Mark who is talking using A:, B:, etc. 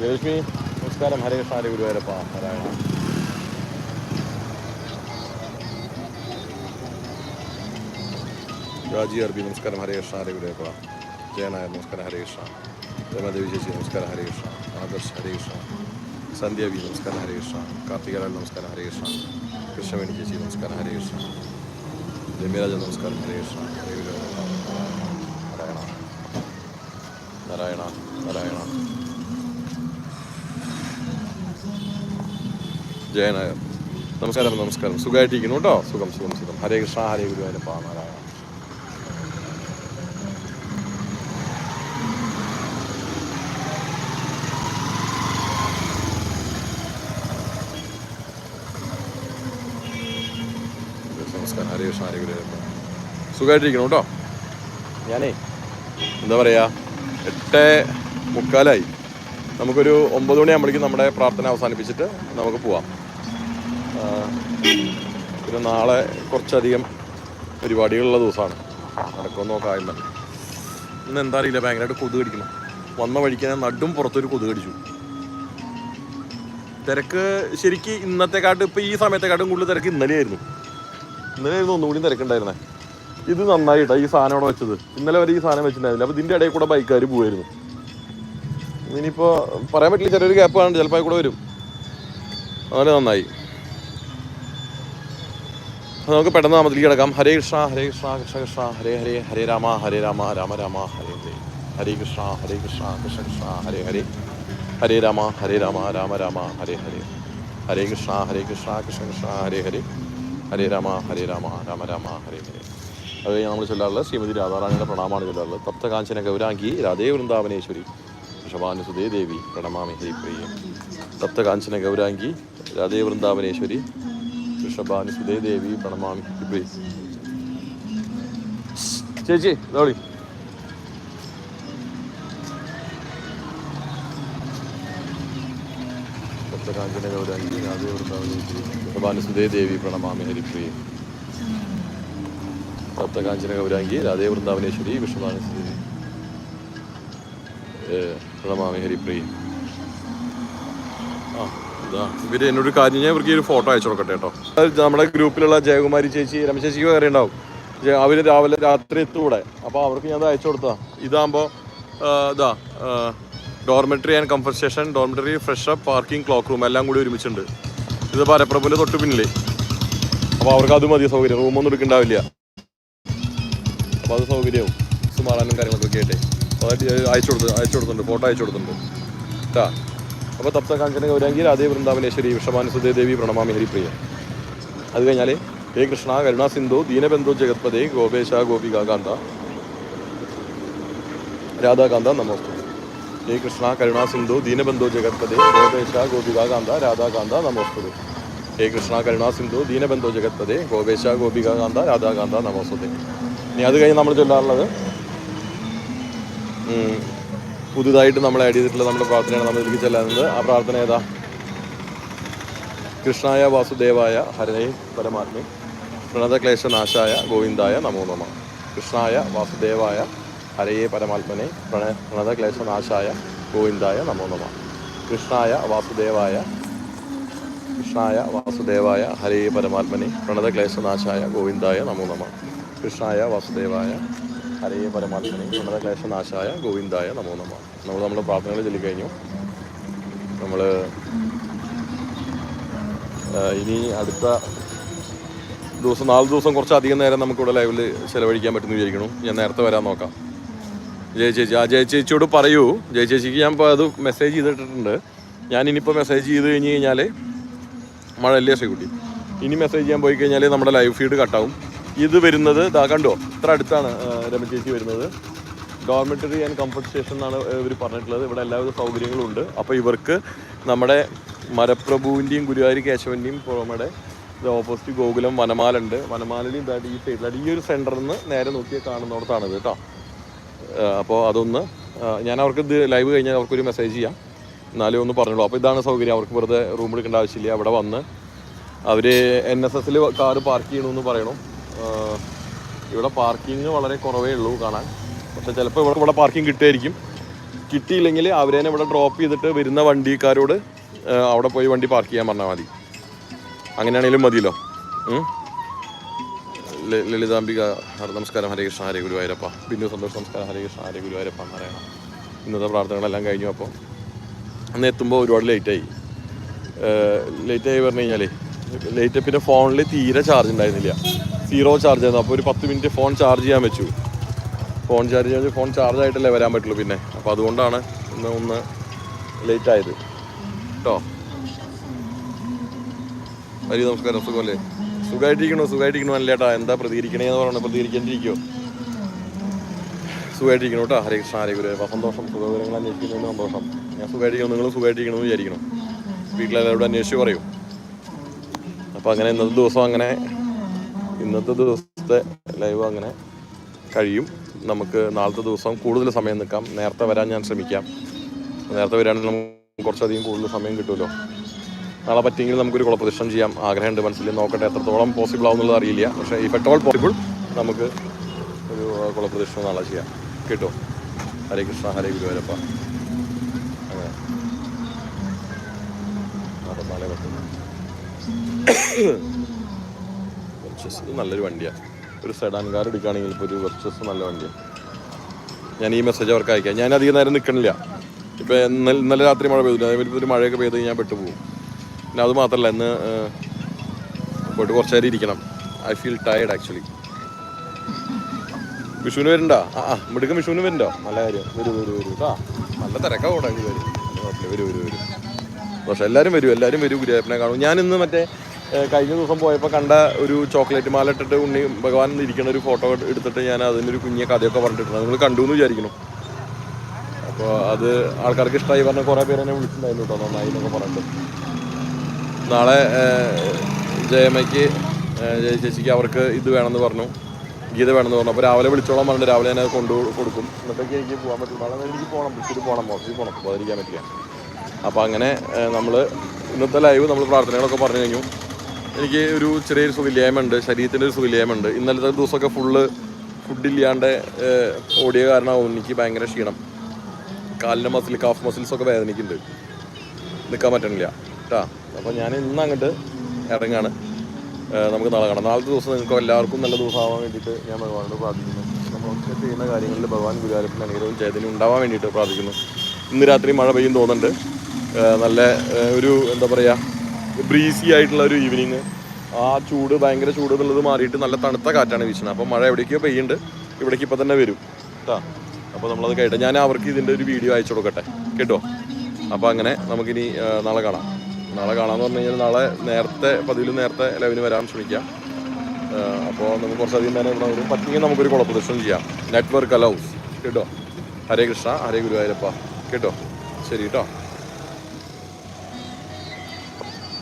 A: ജയലക്ഷ്മി നമസ്കാരം ഹരേ കൃഷ്ണ ഹരേ ഗുരുവായൂരപ്പ നാരായണ രാജി അർബി നമസ്കാരം ഹരേ കൃഷ്ണ ഹരേ ഗുരുവായൂരപ്പ ജയനായർ നമസ്കാരം ഹരേ കൃഷ്ണ രമാദേവി ചേച്ചി നമസ്കാരം ഹരേ കൃഷ്ണ ആദർശ് ഹരേ കൃഷ്ണ സന്ധ്യ വി നമസ്കാരം ഹരേ കൃഷ്ണ കാർത്തികലാൽ നമസ്കാരം ഹരേ കൃഷ്ണ കൃഷ്ണവേണി ചേച്ചി നമസ്കാരം ഹരേ കൃഷ്ണ രമ്യരാജ നമസ്കാരം ഹരേ കൃഷ്ണ ഹരേ ഗുരുവായൂരപ്പ നാരായണ നാരായണ നാരായണ ജയനായർ. നമസ്കാരം നമസ്കാരം. സുഖമായിട്ടിരിക്കുന്നു കേട്ടോ. സുഖം സുഖം സുഖം. ഹരേ കൃഷ്ണ ഹരേ ഗുരുവായൂരപ്പ നാരായണ. നമസ്കാരം. ഹരേ കൃഷ്ണ ഹരേ ഗുരുവായൂരപ്പ. സുഖമായിട്ടിരിക്കുന്നു കേട്ടോ. ഞാനേ. എന്താ പറയുക എട്ട് മുക്കാലായി. നമുക്കൊരു ഒമ്പത് മണിയാകുമ്പോഴേക്കും നമ്മുടെ പ്രാർത്ഥന അവസാനിപ്പിച്ചിട്ട് നമുക്ക് പോവാം. പിന്നെ നാളെ കുറച്ചധികം പരിപാടികളുള്ള ദിവസമാണ്. നടക്കുമെന്ന് നോക്കാം തന്നെ ഇന്ന് എന്താ അറിയില്ല ഭയങ്കരമായിട്ട് കൊതുക് കടിക്കണം വന്ന വഴിക്ക് നടും പുറത്തൊരു കൊതുക് കടിച്ചു. തിരക്ക് ശരിക്ക് ഇന്നത്തെക്കാട്ടും ഇപ്പം ഈ സമയത്തെക്കാട്ടും കൂടുതൽ തിരക്ക് ഇന്നലെയായിരുന്നു. ഇന്നലെയായിരുന്നു ഒന്നുകൂടി തിരക്കുണ്ടായിരുന്നേ. ഇത് നന്നായിട്ടാണ് ഈ സാധനം അവിടെ വെച്ചത്. ഇന്നലെ വരെ ഈ സാധനം വെച്ചിട്ടുണ്ടായിരുന്നില്ല. അപ്പോൾ ഇതിന്റെ ഇടയിൽ കൂടെ ബൈക്കുകാർ പോവായിരുന്നു. ഇനിയിപ്പോൾ പറയാൻ പറ്റില്ല ചെറിയൊരു ഗ്യാപ്പ് കാണും ചിലപ്പോൾ കൂടെ വരും. അതുപോലെ നന്നായി. നമുക്ക് പെട്ടെന്ന് നാമത്തിലേക്ക് കിടക്കാം. ഹരേ കൃഷ്ണ ഹരേ കൃഷ്ണ കൃഷ്ണ കൃഷ്ണ ഹരേ ഹരേ ഹരേ രാമ ഹരേ രാമ രാമ രാമ ഹരേ ഹരേ. ഹരേ കൃഷ്ണ ഹരേ കൃഷ്ണ കൃഷ്ണ കൃഷ്ണ ഹരേ ഹരേ. ഹരേ രാമ ഹരേ രാമ രാമ രാമ ഹരേ ഹരേ. ഹരേ കൃഷ്ണ ഹരേ കൃഷ്ണ കൃഷ്ണ കൃഷ്ണ ഹരേ ഹരേ. ഹരേ രാമ ഹരേ രാമ രാമ രാമ ഹരേ ഹരേ. അത് നമ്മൾ ചൊല്ലാറുള്ളത് ശ്രീമതി രാധാറാണിയുടെ പ്രണാമാണ് ചൊല്ലാറുള്ളത്. തപ്തകാഞ്ചന ഗൗരാംഗി രാധേ വൃന്ദാവനേശ്വരി. വൃഷഭാനുസുതേ ദേവി പ്രണമാമി ഹരിപ്രിയ തപ്തകാഞ്ചന ഗൗരാംഗി രാധേ വൃന്ദാവനേശ്വരി ഋഷഭാനുസുതേ ദേവി പ്രണമാമി ഹരിപ്രിയ ചേച്ചി ഇതോളി സപ്തകാഞ്ചന ഗൗരാംഗി രാധേ വൃന്ദാവനേശ്വരി ഋഷഭാനുസുതേ ദേവി പ്രണമാമി ഹരിപ്രിയ സപ്തകാഞ്ചന ഗൗരാംഗി രാധേ വൃന്ദാവനേശ്വരി വിഷ്ണുവാനസുദേവി പ്രണമാമി ഹരിപ്രിയ ആ ഇതാ. ഇവർ എന്നോട് കാര്യം ഞാൻ ഇവർക്ക് ഒരു ഫോട്ടോ അയച്ചു കൊടുക്കട്ടെ കേട്ടോ. നമ്മുടെ ഗ്രൂപ്പിലുള്ള ജയകുമാരി ചേച്ചി രമ ചേച്ചിക്ക് വേറെ ഉണ്ടാവും. അവർ രാവിലെ രാത്രി എത്തൂടെ അപ്പോൾ അവർക്ക് ഞാൻ അയച്ചു കൊടുത്താ. ഇതാകുമ്പോൾ ഇതാ dormitory and comfort station dormitory fresh up parking cloak room എല്ലാം കൂടി ഒരുമിച്ചുണ്ട്. ഇത് പരപ്രഭുവിന്റെ തൊട്ട് പിന്നിലെ. അപ്പോൾ അവർക്ക് അത് മതി സൗകര്യം. റൂമൊന്നും എടുക്കണ്ടാവില്ല. അപ്പോൾ അത് സൗകര്യവും സുമാറാനും കാര്യങ്ങളൊക്കെ അത് അയച്ചു കൊടുത്ത് അയച്ചു കൊടുത്തിട്ടുണ്ട് ഫോട്ടോ അയച്ചു കൊടുത്തിട്ടുണ്ട്. കേട്ടാ അപ്പോൾ തപ്ത കാഞ്ചന ഗൗരാങ്കി രാധേ വൃന്ദാവനേശ്വരി വിഷമാനുസുദേ ദേവി പ്രണമാമി ഹരിപ്രിയ. അത് കഴിഞ്ഞാൽ ഹേ കൃഷ്ണ കരുണാ സിന്ധു ദീനബന്ധു ജഗത്പദേ ഗോപേശ ഗോപികാകാന്ത രാധാകാന്ത നമോസ്തു. ഹേ കൃഷ്ണ കരുണാ സിന്ധു ദീനബന്ധു ജഗത്പദേ ഗോപേശ ഗോപികാകാന്ത രാധാകാന്ത നമോസ്തു. ഹേ കൃഷ്ണ കരുണാ സിന്ധു ദീനബന്ധു ജഗത്പദേ ഗോപേശ ഗോപികാകാന്ത രാധാകാന്ത നമോസ്തുതേ ഇനി അത് കഴിഞ്ഞ് നമ്മൾ ചൊല്ലാറുള്ളത് പുതുതായിട്ട് നമ്മൾ ആഡ് ചെയ്തിട്ടുള്ള നമ്മുടെ പ്രാർത്ഥനയാണ് നമ്മൾ ഇതിലേക്ക് ചെല്ലുന്നത്. ആ പ്രാർത്ഥന ഏതാ? കൃഷ്ണായ വാസുദേവായ ഹരേ പരമാത്മേ. പ്രണതക്ലേശനാശായ ഗോവിന്ദായ നമോ നമ. കൃഷ്ണായ വാസുദേവായ ഹരയെ പരമാത്മനെ. പ്രണ പ്രണതക്ലേശനാശായ ഗോവിന്ദായ നമോ നമ. കൃഷ്ണായ വാസുദേവായ കൃഷ്ണായ വാസുദേവായ ഹരേ പരമാത്മനെ. പ്രണതക്ലേശനാശായ ഗോവിന്ദായ നമോ നമ. കൃഷ്ണായ വാസുദേവായ ഹരേ പരമാത്മനെ നമ്മുടെ ക്ലേശനാശായ ഗോവിന്ദായ നമോ നമ. നമ്മൾ നമ്മുടെ പ്രാർത്ഥനകൾ ചൊല്ലിക്കഴിഞ്ഞു നമ്മൾ ഇനി അടുത്ത ദിവസം നാല് ദിവസം കുറച്ച് അധികം നേരം നമുക്കിവിടെ ലൈവിൽ ചിലവഴിക്കാൻ പറ്റുമെന്ന് വിചാരിക്കണം ഞാൻ നേരത്തെ വരാൻ നോക്കാം. ജയ ചേച്ചി ആ ജയ ചേച്ചിയോട് പറയൂ. ജയ ചേച്ചിക്ക് ഞാൻ അത് മെസ്സേജ് ചെയ്തിട്ടുണ്ട് ഞാൻ ഇനിയിപ്പോൾ മെസ്സേജ് ചെയ്ത് കഴിഞ്ഞ് കഴിഞ്ഞാൽ മഴ അല്ലേ ശ്രീകുട്ടി? ഇനി മെസ്സേജ് ചെയ്യാൻ പോയി കഴിഞ്ഞാൽ നമ്മുടെ ലൈവ് ഫീഡ് കട്ടാവും ഇത് വരുന്നത് ഇതാ കണ്ടോ? ഇത്ര അടുത്താണ് രമചേച്ചി രമ ചേച്ചി വരുന്നത്. ഡോർമെറ്ററി ആൻഡ് കംഫർട്ട് സ്റ്റേഷൻ എന്നാണ് ഇവർ പറഞ്ഞിട്ടുള്ളത്. ഇവിടെ എല്ലാവിധ സൗകര്യങ്ങളും ഉണ്ട്. അപ്പോൾ ഇവർക്ക് നമ്മുടെ മരപ്രഭുവിന്റെയും ഗുരുവായൂർ കേശവന്റെയും പുറമെ ഓപ്പോസിറ്റ് ഗോകുലം വനമാലുണ്ട് വനമാലയുടെയും ഇതായിട്ട് ഈ സൈഡിലായിട്ട് ഈ ഒരു സെന്ററിൽ നിന്ന് നേരെ നോക്കിയാൽ കാണുന്നിടത്താണ് ഇത് കേട്ടോ അപ്പോൾ അതൊന്ന് ഞാൻ അവർക്ക് ഇത് ലൈവ് കഴിഞ്ഞാൽ അവർക്കൊരു മെസ്സേജ് ചെയ്യാം. എന്നാലും ഒന്ന് പറഞ്ഞോളൂ. അപ്പോൾ ഇതാണ് സൗകര്യം. അവർക്ക് വെറുതെ റൂം എടുക്കേണ്ട ആവശ്യമില്ല. അവിടെ വന്ന് അവർ എൻ എസ് എസിൽ കാറ് പാർക്ക് ചെയ്യണമെന്ന് പറയണം. ഇവിടെ പാർക്കിംഗ് വളരെ കുറവേ ഉള്ളൂ കാണാൻ. പക്ഷെ ചിലപ്പോൾ ഇവിടെ ഇവിടെ പാർക്കിംഗ് കിട്ടുമായിരിക്കും. കിട്ടിയില്ലെങ്കിൽ അവരെ ഇവിടെ ഡ്രോപ്പ് ചെയ്തിട്ട് വരുന്ന വണ്ടിക്കാരോട് അവിടെ പോയി വണ്ടി പാർക്ക് ചെയ്യാൻ പറഞ്ഞാൽ മതി. അങ്ങനെയാണെങ്കിലും മതിയല്ലോ? ലളിതാംബിക ഹര- നമസ്കാരം ഹരേ കൃഷ്ണ ഹരേ ഗുരുവായൂരപ്പ. ബിന്ദു സന്തോഷ് നമസ്കാരം ഹരേ കൃഷ്ണ ഹരേ ഗുരുവായൂരപ്പ എന്ന് പറയണം. ഇന്നത്തെ പ്രാർത്ഥനകളെല്ലാം കഴിഞ്ഞു അപ്പോൾ അന്ന് എത്തുമ്പോൾ ഒരുപാട് ലേറ്റായി ലേറ്റായി പറഞ്ഞു കഴിഞ്ഞാലേ ലേറ്റ് പിന്നെ ഫോണിൽ തീരെ ചാർജ് ഉണ്ടായിരുന്നില്ല. സീറോ ചാർജ് ആയിരുന്നു. അപ്പോൾ ഒരു പത്ത് മിനിറ്റ് ഫോൺ ചാർജ് ചെയ്യാൻ വെച്ചു. ഫോൺ ചാർജ് ചെയ്യാൻ ഫോൺ ചാർജ് ആയിട്ടല്ലേ വരാൻ പറ്റുള്ളൂ പിന്നെ. അപ്പോൾ അതുകൊണ്ടാണ് ഇന്ന് ഒന്ന് ലേറ്റ് ആയത്. കേട്ടോ ഹരി നമസ്കാരം. സുഖമല്ലേ? സുഖമായിട്ടിരിക്കണോ? സുഖമായിട്ടിരിക്കണോ അല്ലേട്ടാ എന്താ പ്രതികരിക്കണേന്ന് പറയണത് പ്രതികരിക്കേണ്ടിരിക്കോ സുഖമായിട്ടിരിക്കണോ കേട്ടോ ഹരേ കൃഷ്ണ ഹരേ ഗുരു സന്തോഷം. സുഖവിവരങ്ങൾ അന്വേഷിക്കുന്നതിന് സന്തോഷം. ഞാൻ സുഖമായിട്ടിരിക്കണം നിങ്ങൾ സുഖമായിട്ടിരിക്കണമെന്ന് വിചാരിക്കണം വീട്ടിലെല്ലാവരോടും അന്വേഷിച്ച് പറയൂ. അപ്പോൾ അങ്ങനെ ഇന്നത്തെ ദിവസം അങ്ങനെ ഇന്നത്തെ ദിവസത്തെ ലൈവ് അങ്ങനെ കഴിയും. നമുക്ക് നാളത്തെ ദിവസം കൂടുതൽ സമയം നിൽക്കാം. നേരത്തെ വരാൻ ഞാൻ ശ്രമിക്കാം. നേരത്തെ വരികയാണെങ്കിൽ നമുക്ക് കുറച്ചധികം കൂടുതൽ സമയം കിട്ടുമല്ലോ. നാളെ പറ്റിയെങ്കിൽ നമുക്കൊരു കുളപ്രദർശനം ചെയ്യാം. ആഗ്രഹമുണ്ട് മനസ്സിൽ. നോക്കട്ടെ എത്രത്തോളം പോസിബിൾ ആവുന്നുള്ളത് അറിയില്ല. പക്ഷേ ഇഫ് എട്ടോൾ പോസിബിൾ നമുക്ക് ഒരു കുളപ്രദർശനം നാളെ ചെയ്യാം. കേട്ടോ? ഹരേ കൃഷ്ണ ഹരേ ഗുരുവരപ്പ അങ്ങനെ നാളെ പത്ത് വെർച്ചസ് നല്ലൊരു വണ്ടിയാണ് ഒരു സെഡാൻ കാർ എടുക്കുകയാണെങ്കിൽ ഇപ്പോൾ ഒരു വെർച്ചസ് നല്ല വണ്ടിയാണ് ഞാൻ ഈ മെസ്സേജ് അവർക്ക് അയക്കാം. ഞാൻ അധികം നേരം നിൽക്കണില്ല. ഇപ്പോൾ ഇന്നലെ ഇന്നലെ രാത്രി മഴ പെയ്തില്ല അതേപോലെ ഒരു മഴയൊക്കെ പെയ്ത് കഴിഞ്ഞാൽ പെട്ടുപോകും. പിന്നെ അത് മാത്രമല്ല ഇന്ന് പോയിട്ട് കുറച്ച് നേരം ഇരിക്കണം. ഐ ഫീൽ ടയർഡ് ആക്ച്വലി വിഷുവിന് വരുന്നുണ്ടോ? ആ ആ മിടുക്കം വിഷുവിന് വരുന്നുണ്ടോ? നല്ല കാര്യം. വരൂ വരൂ വരൂ. കേട്ടോ നല്ല തിരക്കാണ് കൂടെ വരും കുഴപ്പമില്ല വരൂ വരൂ വരൂ. പക്ഷെ എല്ലാവരും വരും എല്ലാവരും വരും ഗുരുവായൂരപ്പനെ കാണും. ഞാനിന്ന് മറ്റേ കഴിഞ്ഞ ദിവസം പോയപ്പോൾ കണ്ട ഒരു ചോക്ലേറ്റ് മാല ഇട്ടിട്ട് ഉണ്ണി ഭഗവാൻ ഇരിക്കുന്ന ഒരു ഫോട്ടോ എടുത്തിട്ട് ഞാൻ അതിനൊരു കുഞ്ഞിയ കഥയൊക്കെ പറഞ്ഞിട്ടുണ്ട്. നിങ്ങൾ കണ്ടു എന്ന് വിചാരിക്കണം അപ്പോൾ അത് ആൾക്കാർക്ക് ഇഷ്ടമായി പറഞ്ഞ കുറേ പേര് എന്നെ വിളിച്ചിട്ടുണ്ടായിരുന്നു കേട്ടോ നന്നായി എന്നൊക്കെ പറഞ്ഞിട്ട്. നാളെ ജയമ്മയ്ക്ക് ജയ ചേച്ചിക്ക് അവർക്ക് ഇത് വേണമെന്ന് പറഞ്ഞു. ഗീത വേണമെന്ന് പറഞ്ഞു. അപ്പോൾ രാവിലെ വിളിച്ചോളാം പറഞ്ഞിട്ട് രാവിലെ ഞാൻ അത് കൊണ്ടു കൊടുക്കും. എന്നിട്ടൊക്കെ എനിക്ക് പോകാൻ പറ്റും. നാളെ എനിക്ക് പോകണം ബസ്സിൽ പോകണം ബസ്സിൽ പോകണം. പോകാതിരിക്കാൻ പറ്റില്ല. അപ്പോൾ അങ്ങനെ നമ്മൾ ഇന്നത്തെ ലൈവ് നമ്മൾ പ്രാർത്ഥനകളൊക്കെ പറഞ്ഞു കഴിഞ്ഞു. എനിക്ക് ഒരു ചെറിയൊരു സുഖില്ലായ്മ ഉണ്ട് ശരീരത്തിന്റെ ഒരു സുഖില്ലായ്മ ഉണ്ട് ഇന്നലത്തെ ദിവസമൊക്കെ ഫുള്ള് ഫുഡില്ലാണ്ട് ഓടിയ കാരണമാവും. എനിക്ക് ഭയങ്കര ക്ഷീണം. കാലിന്റെ മസിൽ കാഫ് മസിൽസൊക്കെ വേദനിക്കുന്നുണ്ട്. നിൽക്കാൻ പറ്റണില്ല. കേട്ടാ അപ്പോൾ ഞാൻ ഇന്ന് അങ്ങോട്ട് ഇറങ്ങാണ്. നമുക്ക് നാളെ കാണാം. നാളത്തെ ദിവസം നിങ്ങൾക്ക് എല്ലാവർക്കും നല്ല ദിവസമാവാൻ വേണ്ടിയിട്ട് ഞാൻ ഭഗവാനോട് പ്രാർത്ഥിക്കുന്നു. നമ്മളൊക്കെ ചെയ്യുന്ന കാര്യങ്ങളിൽ ഭഗവാൻ ഗുരുവായൂരപ്പന്റെ അനുഗ്രഹവും ചൈതന്യം ഉണ്ടാവാൻ വേണ്ടിയിട്ട് പ്രാർത്ഥിക്കുന്നു. ഇന്ന് രാത്രി മഴ പെയ്യും തോന്നുന്നുണ്ട്. നല്ല ഒരു എന്താ പറയുക ബ്രീസി ആയിട്ടുള്ള ഒരു ഈവനിങ് ആ ചൂട് ഭയങ്കര ചൂട് എന്നുള്ളത് മാറിയിട്ട് നല്ല തണുത്ത കാറ്റാണ് വീശുന്നത്. അപ്പോൾ മഴ എവിടേക്കോ പെയ്യുണ്ട് ഇവിടേക്ക് ഇപ്പം തന്നെ വരും. കേട്ടോ അപ്പോൾ നമ്മളത് കേട്ടോ. ഞാൻ അവർക്ക് ഇതിന്റെ ഒരു വീഡിയോ അയച്ചു കൊടുക്കട്ടെ. കേട്ടോ? അപ്പോൾ അങ്ങനെ നമുക്കിനി നാളെ കാണാം. നാളെ കാണാമെന്ന് പറഞ്ഞു കഴിഞ്ഞാൽ നാളെ നേരത്തെ പതിവിലും നേരത്തെ ലെവന് വരാൻ ശ്രമിക്കാം. അപ്പോൾ നമുക്ക് കുറച്ചധികം നേരം ഇവിടെ വരും. പറ്റുമെങ്കിൽ നമുക്കൊരു കുളപ്രദർശനം ചെയ്യാം. നെറ്റ്വർക്ക് അലൗസ് കേട്ടോ? ഹരേ കൃഷ്ണ ഹരേ ഗുരുവായൂരപ്പ. കേട്ടോ? ശരി കേട്ടോ